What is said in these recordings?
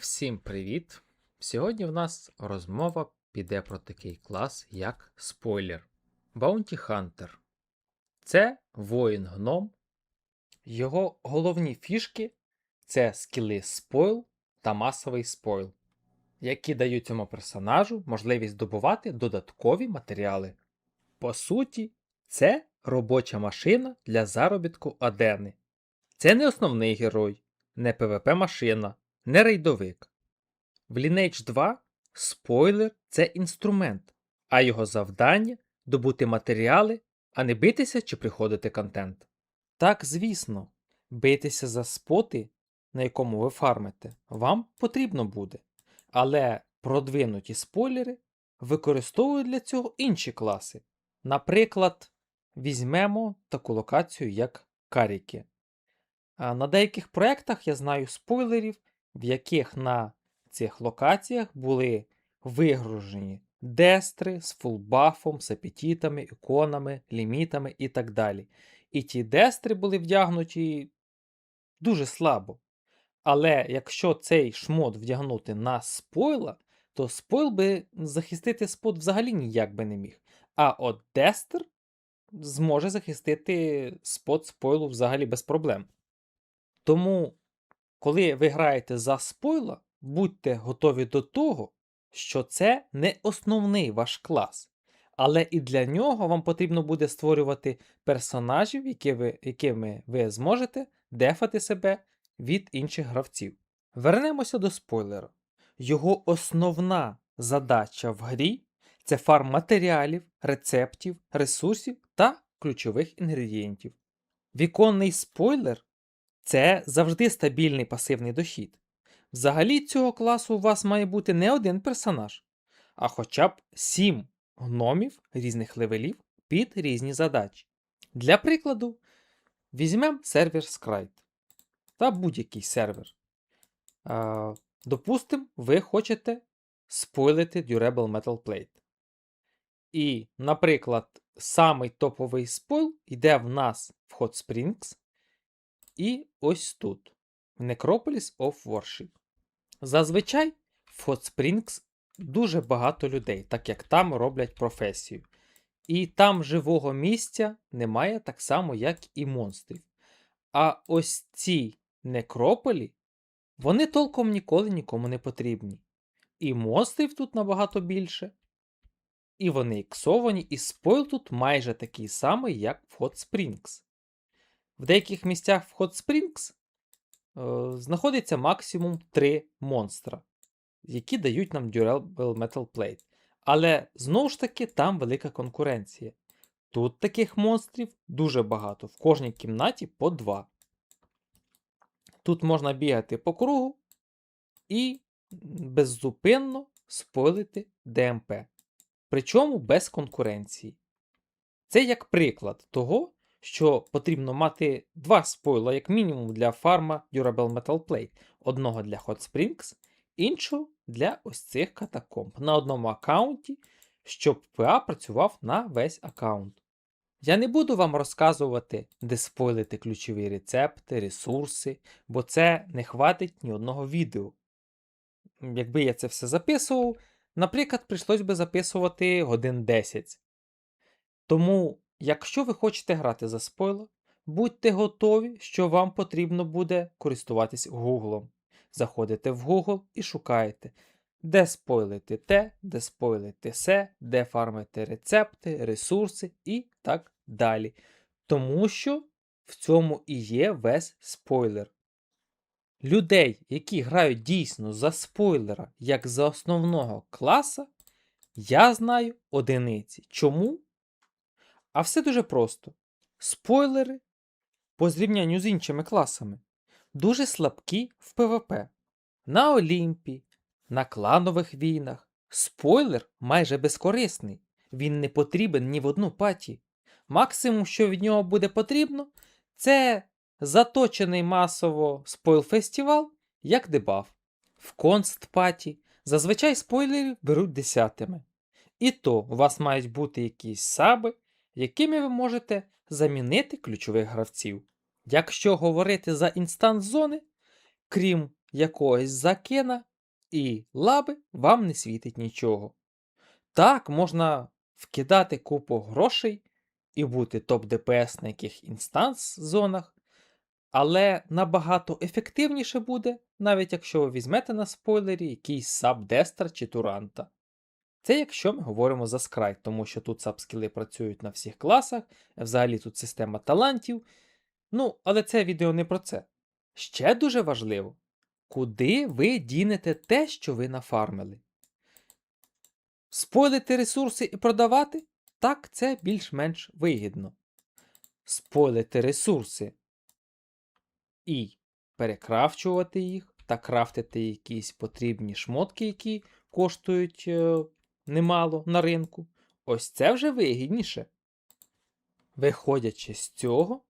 Всім привіт! Сьогодні в нас розмова піде про такий клас, як спойлер. Bounty Hunter. Це воїн гном. Його головні фішки це скіли спойл та масовий спойл, які дають цьому персонажу можливість здобувати додаткові матеріали. По суті, це робоча машина для заробітку Адени. Це не основний герой, не ПВП-машина, не рейдовик. В Lineage 2 спойлер це інструмент, а його завдання добути матеріали, а не битися чи приходити контент. Так, звісно, битися за споти, на якому ви фармите, вам потрібно буде. Але продвинуті спойлери використовують для цього інші класи. Наприклад, візьмемо таку локацію, як Каріки. На деяких проєктах я знаю спойлерів, в яких на цих локаціях були вигружені дестри з фулбафом, з апетитами, іконами, лімітами і так далі. І ті дестри були вдягнуті дуже слабо. Але якщо цей шмот вдягнути на спойла, то спойл би захистити спот взагалі ніяк би не міг. А от дестер зможе захистити спот спойлу взагалі без проблем. Тому, коли ви граєте за спойла, будьте готові до того, що це не основний ваш клас. Але і для нього вам потрібно буде створювати персонажів, які ви, якими ви зможете дефати себе від інших гравців. Вернемося до спойлера. Його основна задача в грі це фарм матеріалів, рецептів, ресурсів та ключових інгредієнтів. Віконний спойлер це завжди стабільний пасивний дохід. Взагалі цього класу у вас має бути не один персонаж, а хоча б 7 гномів різних левелів під різні задачі. Для прикладу, візьмемо сервер Scryte та будь-який сервер. А, Допустимо, ви хочете спойлити Durable Metal Plate. І, наприклад, самий топовий спойл йде в нас в Hot Springs. І ось тут. в Necropolis of Worship. Зазвичай в Hot Springs дуже багато людей, так як там роблять професію. І там живого місця немає так само, як і монстрів. А ось ці некрополі, вони толком ніколи нікому не потрібні. І монстрів тут набагато більше. І вони іксовані, і спойл тут майже такий самий, як в Hot Springs. В деяких місцях в Hot Springs е, знаходиться максимум 3 монстра, які дають нам Durable Metal Plate. Але знову ж таки там велика конкуренція. Тут таких монстрів дуже багато, в кожній кімнаті по 2. Тут можна бігати по кругу і беззупинно спойлити ДМП. Причому без конкуренції. Це як приклад того, що потрібно мати два спойла, як мінімум, для фарма Durable Metal Plate. Одного для Hot Springs, іншого для ось цих катакомб на одному аккаунті, щоб ПА працював на весь аккаунт. Я не буду вам розказувати, де спойлити ключові рецепти, ресурси, бо це не хватить ні одного відео. Якби я це все записував, наприклад, прийшлось би записувати годин 10. Тому, якщо ви хочете грати за спойло, будьте готові, що вам потрібно буде користуватись Гуглом. Заходите в Google і шукаєте, де спойлити те, де спойлити се, де фармити рецепти, ресурси і так далі. Тому що в цьому і є весь спойлер. Людей, які грають дійсно за спойлера, як за основного класа, я знаю одиниці. Чому? А все дуже просто. Спойлери, по зрівнянню з іншими класами, дуже слабкі в ПВП. На Олімпі, на кланових війнах. Спойлер майже безкорисний. Він не потрібен ні в одну паті. Максимум, що від нього буде потрібно, це заточений масово спойл-фестивал як дебаф. В конст-паті зазвичай спойлерів беруть десятими. І то у вас мають бути якісь саби, якими ви можете замінити ключових гравців. Якщо говорити за інстанс зони, крім якогось закина, і лаби вам не світить нічого. Так, можна вкидати купу грошей і бути топ ДПС на яких інстанс зонах, але набагато ефективніше буде, навіть якщо ви візьмете на спойлері якийсь сабдестер чи туранта. Це якщо ми говоримо за скрайт, тому що тут сабскіли працюють на всіх класах, взагалі тут система талантів. Ну, але це відео не про це. Ще дуже важливо, куди ви дінете те, що ви нафармили. Спойлити ресурси і продавати? Так, це більш-менш вигідно. Спойлити ресурси і перекрафчувати їх та крафтити якісь потрібні шмотки, які коштують е, немало на ринку. Ось це вже вигідніше. Виходячи з цього,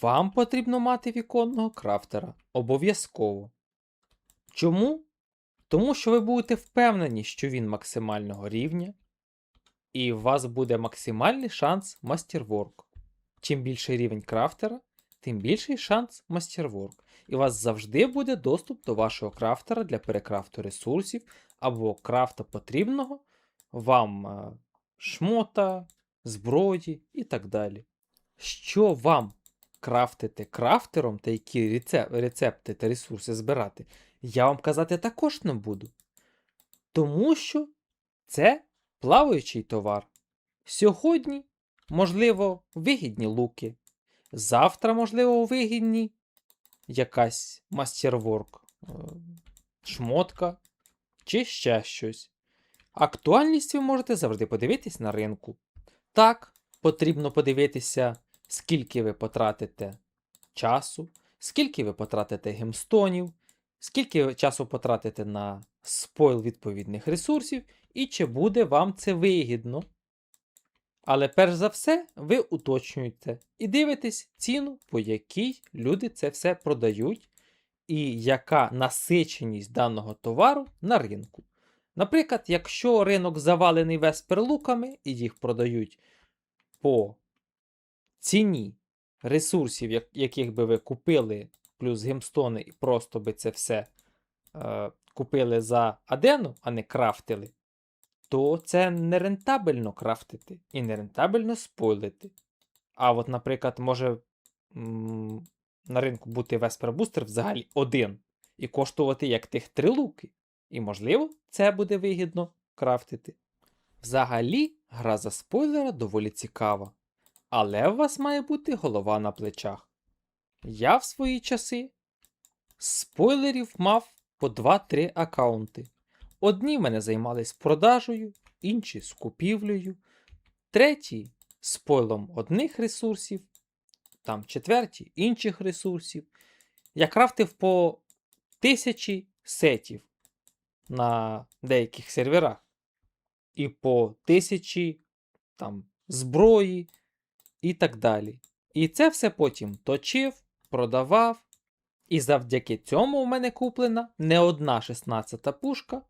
вам потрібно мати віконного крафтера обов'язково. Чому? Тому що ви будете впевнені, що він максимального рівня, і у вас буде максимальний шанс мастерворк. Чим більший рівень крафтера, тим більший шанс мастерворк. І у вас завжди буде доступ до вашого крафтера для перекрафту ресурсів або крафта потрібного вам е, шмота, зброї і так далі. Що вам крафтити крафтером та які рецепти та ресурси збирати, я вам казати також не буду. Тому що це плаваючий товар. Сьогодні, можливо, вигідні луки. Завтра, можливо, вигідні якась мастерворк, е, шмотка чи ще щось. Актуальність ви можете завжди подивитись на ринку. Так, потрібно подивитися, скільки ви потратите часу, скільки ви потратите гемстонів, скільки ви часу потратите на спойл відповідних ресурсів, і чи буде вам це вигідно. Але перш за все, ви уточнюєте і дивитесь ціну, по якій люди це все продають, і яка насиченість даного товару на ринку. Наприклад, якщо ринок завалений весперлуками і їх продають по ціні ресурсів, яких би ви купили, плюс гемстони, і просто би це все е, купили за адену, а не крафтили, то це не рентабельно крафтити і не рентабельно спойлити. А от, наприклад, може на ринку бути Vesper Booster взагалі один і коштувати як тих три луки. І, можливо, це буде вигідно крафтити. Взагалі, гра за спойлера доволі цікава, але у вас має бути голова на плечах. Я в свої часи спойлерів мав по 2-3 аккаунти. Одні мене займались продажею, інші з купівлею, треті спойлом одних ресурсів, там четверті інших ресурсів. Я крафтив по тисячі сетів на деяких серверах. І по тисячі там, зброї і так далі. І це все потім точив, продавав. І завдяки цьому у мене куплена не одна 16 пушка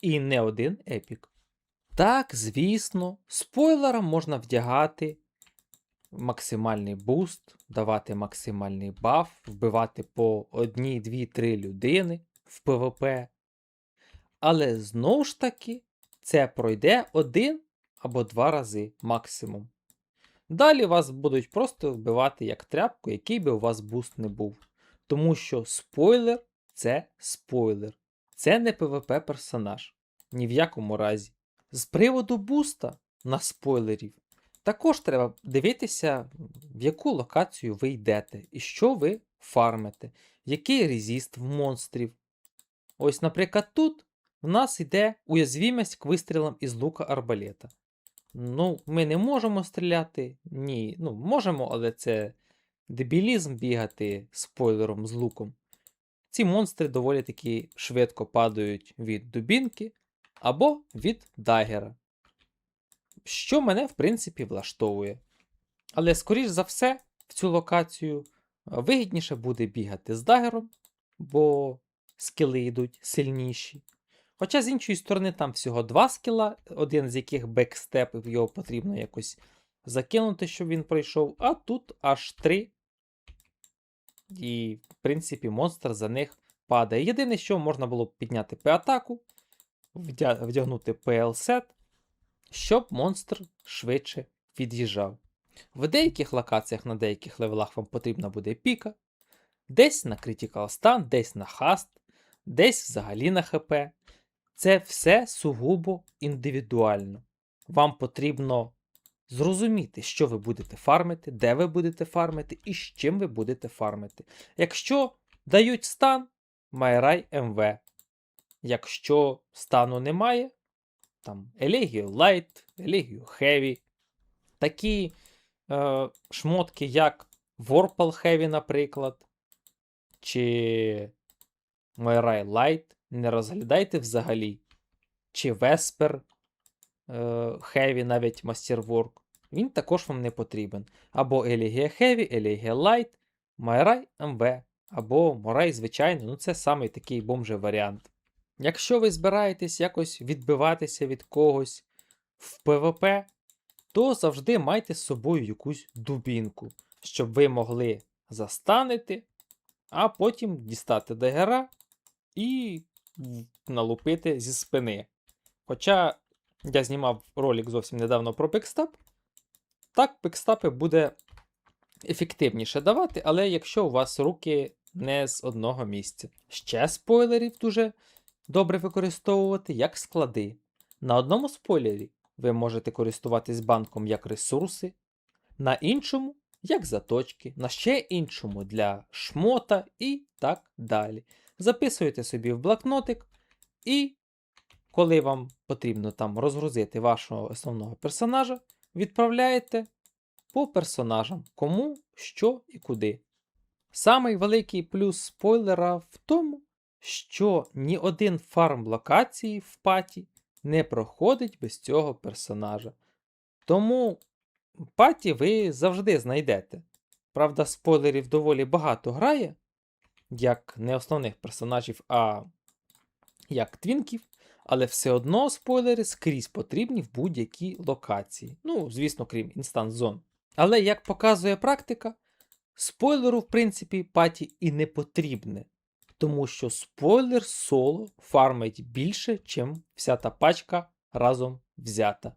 і не один епік. Так, звісно, спойлерам можна вдягати максимальний буст, давати максимальний баф, вбивати по одній, дві, три людини в ПВП. Але знову ж таки, це пройде один або два рази максимум. Далі вас будуть просто вбивати як тряпку, який би у вас буст не був. Тому що спойлер це спойлер. Це не PvP персонаж. Ні в якому разі. З приводу буста на спойлерів, також треба дивитися, в яку локацію ви йдете і що ви фармите, який резіст в монстрів. Ось, наприклад, тут в нас йде уязвімість к вистрілам із лука арбалета. Ну, ми не можемо стріляти. Ні, ну, можемо, але це дебілізм бігати спойлером з луком. Ці монстри доволі таки швидко падають від дубінки або від дагера. Що мене, в принципі, влаштовує. Але, скоріш за все, в цю локацію е, вигідніше буде бігати з дагером, бо скіли йдуть сильніші. Хоча з іншої сторони, там всього два скіла, один з яких бекстеп, його потрібно якось закинути, щоб він пройшов, а тут аж три. І, в принципі, монстр за них падає. Єдине, що можна було б підняти П-атаку, вдягнути PL-сет, щоб монстр швидше від'їжджав. В деяких локаціях на деяких левелах вам потрібна буде піка, десь на Critical Stun, десь на хаст, десь взагалі на ХП. Це все сугубо індивідуально. Вам потрібно зрозуміти, що ви будете фармити, де ви будете фармити і з чим ви будете фармити. Якщо дають стан, Майрай МВ. Якщо стану немає, там Елегію Light, Елегію Heavy. Такі е, шмотки, як Vorpal Heavy, наприклад, чи Майрай Light, не розглядайте взагалі. Чи Vesper е, Heavy, навіть Masterwork. Він також вам не потрібен. Або Елегія Heavy, Елегія Light, Майрай МВ. Або Морай, звичайно, ну це самий такий бомжий варіант. Якщо ви збираєтесь якось відбиватися від когось в ПВП, то завжди майте з собою якусь дубінку, щоб ви могли застанити, а потім дістати дегера і налупити зі спини. Хоча я знімав ролик зовсім недавно про пікстап, так пікстапи буде ефективніше давати, але якщо у вас руки не з одного місця. Ще спойлерів дуже добре використовувати як склади. На одному спойлері ви можете користуватись банком як ресурси, на іншому як заточки, на ще іншому для шмота і так далі. Записуєте собі в блокнотик, і коли вам потрібно там розгрузити вашого основного персонажа, відправляєте по персонажам, кому, що і куди. Самий великий плюс спойлера в тому, що ні один фарм локації в паті не проходить без цього персонажа. Тому паті ви завжди знайдете. Правда, спойлерів доволі багато грає, як не основних персонажів, а як твінків, але все одно спойлери скрізь потрібні в будь-якій локації. Ну, звісно, крім інстанс зон. Але як показує практика, спойлеру, в принципі, паті і не потрібне. Тому що спойлер соло фармить більше, чим вся та пачка разом взята.